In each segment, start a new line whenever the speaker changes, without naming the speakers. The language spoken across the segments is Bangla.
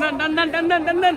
Dandan, dandan, dandan, dandan.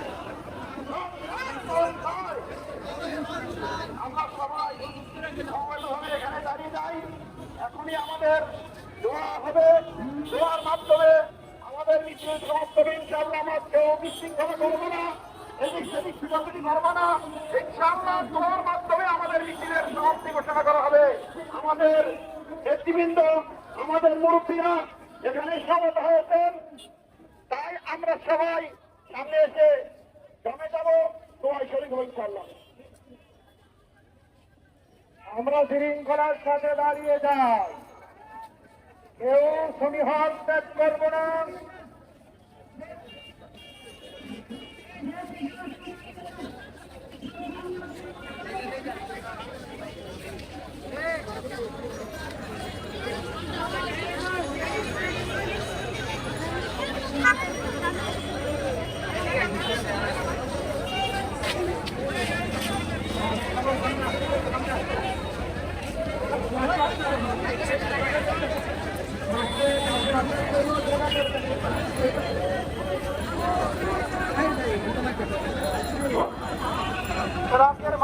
আমাদের দোয়া হবে, দোয়ার মাধ্যমে আমাদের মিছিল সমাপ্ত হবে ইনশাআল্লাহ আমরা কেউ বিশৃঙ্খলা করব না, এদিক সেদিক ছিটাপিটি করব না ইনশাআল্লাহ দোয়ার মাধ্যমে আমাদের মিছিলের সমাপ্তি ঘোষণা করা হবে। আমাদের নেতৃবৃন্দ, আমাদের মুরব্বীরা এখানে সমত হয়েছেন, তাই আমরা সবাই সামনে এসে জমে যাব দোয়াই শরীর হই ইনশাআল্লাহ। আমরা শৃঙ্খলার সাথে দাঁড়িয়ে যাই। কেউ সমীহাত ত্যাগ করব না।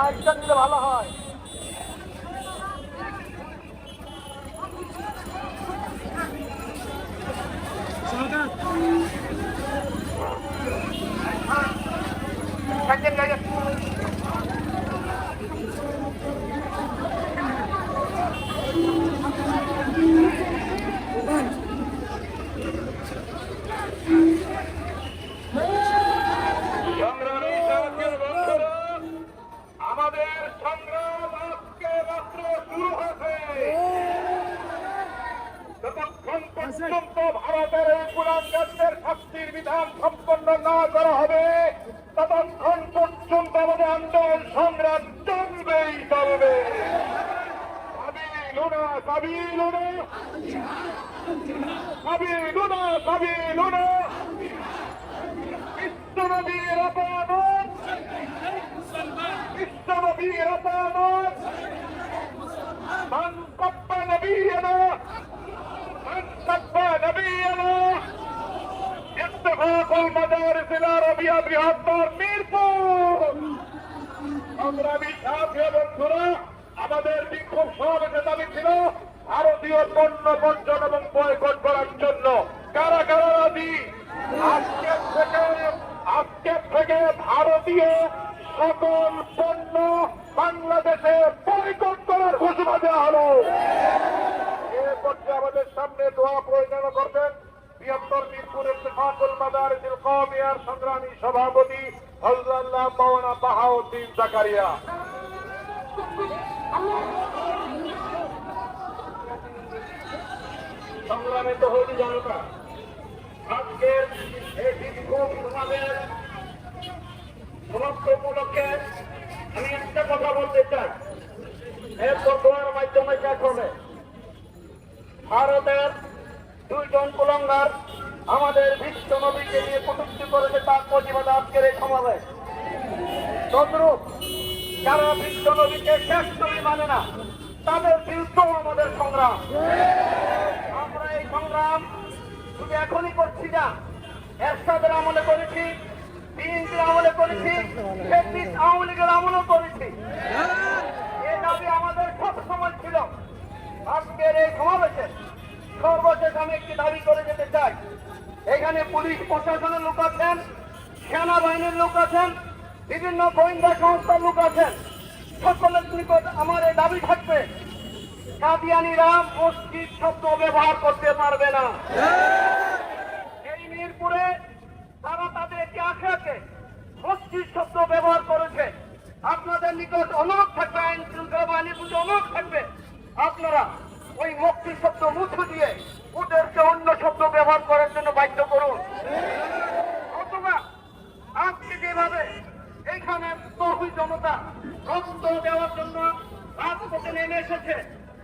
একজন নিলে ভালো হয় একজন you. সম্পন্ন না করা হবে ততক্ষণ পর্যন্ত আমাদের আন্দোলন সংগ্রাম চলবেই চলবে সাবিলুনা সাবিলুনা সাবিলুনা সাবিলুনা বিশ্বনবীর অপরাধ বিশ্বনবীর অপরাধ من سب نبينا من سب نبينا اتفاق জেলার العربية بهتار মিরপুর। আমরা বিখ্যাত বন্ধুরা, আমাদের বিক্ষোভ সমাবেশে দাবি ছিল ভারতীয় পণ্য বর্জন এবং বয়কট করার জন্য। কারা কারা রাজি? আজকের থেকে আজকের থেকে ভারতীয় সকল পণ্য বাংলাদেশে বয়কট করার ঘোষণা দেওয়া হলো। এরপর আমাদের সামনে দোয়া প্রয়োজন করবে বৃহত্তর মিরপুর ইত্তেফাকুল মাদারিসিল কওমিয়ার সংগ্রামী সভাপতি হযরতুল্লাহ মাওলানা বাহাউদ্দিন জাকারিয়া। সংগ্রামিত হইল জনতা আজকের এই বিক্ষোভ সমাবেশ সমাপ্ত উপলক্ষে আমি একটা কথা বলতে চাই। এই বর্তমানের মাধ্যমে শেষ ভারতের দুইজন কুলঙ্গার
আমাদের বিশ্ব নবীকে নিয়ে কটুক্তি করেছে তার প্রতিবাদে আজকের এই সমাবেশ। তদ্রুপ যারা বিশ্ব নবীকে শেষ নবী মানে না, তাদের বিরুদ্ধেও আমাদের সংগ্রাম। আমরা এই সংগ্রাম শুধু এখনই করছি না, এরশাদের আমলে করেছি, বিএনপির আমলে করেছি তেত্রিশ আওয়ামী লীগের আমলেও করেছি। এই দাবি আমাদের সব সময় ছিল। আজকের এই সমাবেশে সর্বশেষ আমি একটি দাবি করে যেতে চাই, এখানে পুলিশ প্রশাসনের লোক আছেন, সেনাবাহিনীর লোক আছেন, বিভিন্ন গোয়েন্দা সংস্থার লোক আছেন। সকলের নিকট আমার এই দাবি থাকবে কাদিয়ানিরা মসজিদ শব্দ ব্যবহার করতে পারবে না। এই মিরপুরে তারা তাদের একটি আখড়াকে মসজিদ শব্দ ব্যবহার করেছে। আপনাদের নিকট অনুরোধ থাকবে আইন শৃঙ্খলা বাহিনীর প্রতি অনুরোধ থাকবে। আপনারা শব্দ মুছে দিয়ে ওদেরকে অন্য শব্দ ব্যবহার করার জন্য বাধ্য করুন। অথবা আজকে যেভাবে এইখানে তহবিল জনতা রক্ত দেওয়ার জন্য রাজপথে নেমে এসেছে,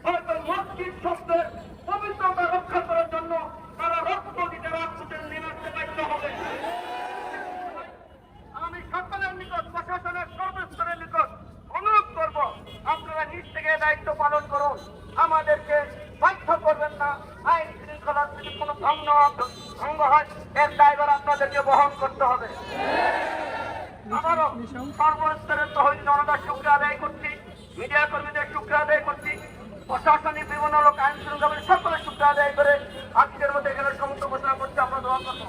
হয়তো মসজিদ শব্দের পবিত্রতা রক্ষা করার জন্য তারা রক্ত দিতে রাজপথে নেমে আসতে বাধ্য হবে। আমি সকলের নিকট, প্রশাসনের সর্বস্তরের নিকট অনুরোধ করব, আপনারা নিজ থেকে দায়িত্ব পালন করুন। আমাদেরকে বাধ্য করবেন না। আইন শৃঙ্খলার যদি কোনো ভঙ্গ ভঙ্গ হয়, এর ড্রাইভার আপনাদেরকে বহন করতে হবে। আমারও সর্বস্তরের তহবিল জনতার শুক্র আদায় করছি, মিডিয়া কর্মীদের শুক্র আদায় করছি, প্রশাসনিক বিভিন্ন লোক আইন শৃঙ্খলা সকলের শুক্র আদায় করে আজকের মধ্যে এখানে সমস্ত ঘোষণা করছি, আমরা দোয়া করব।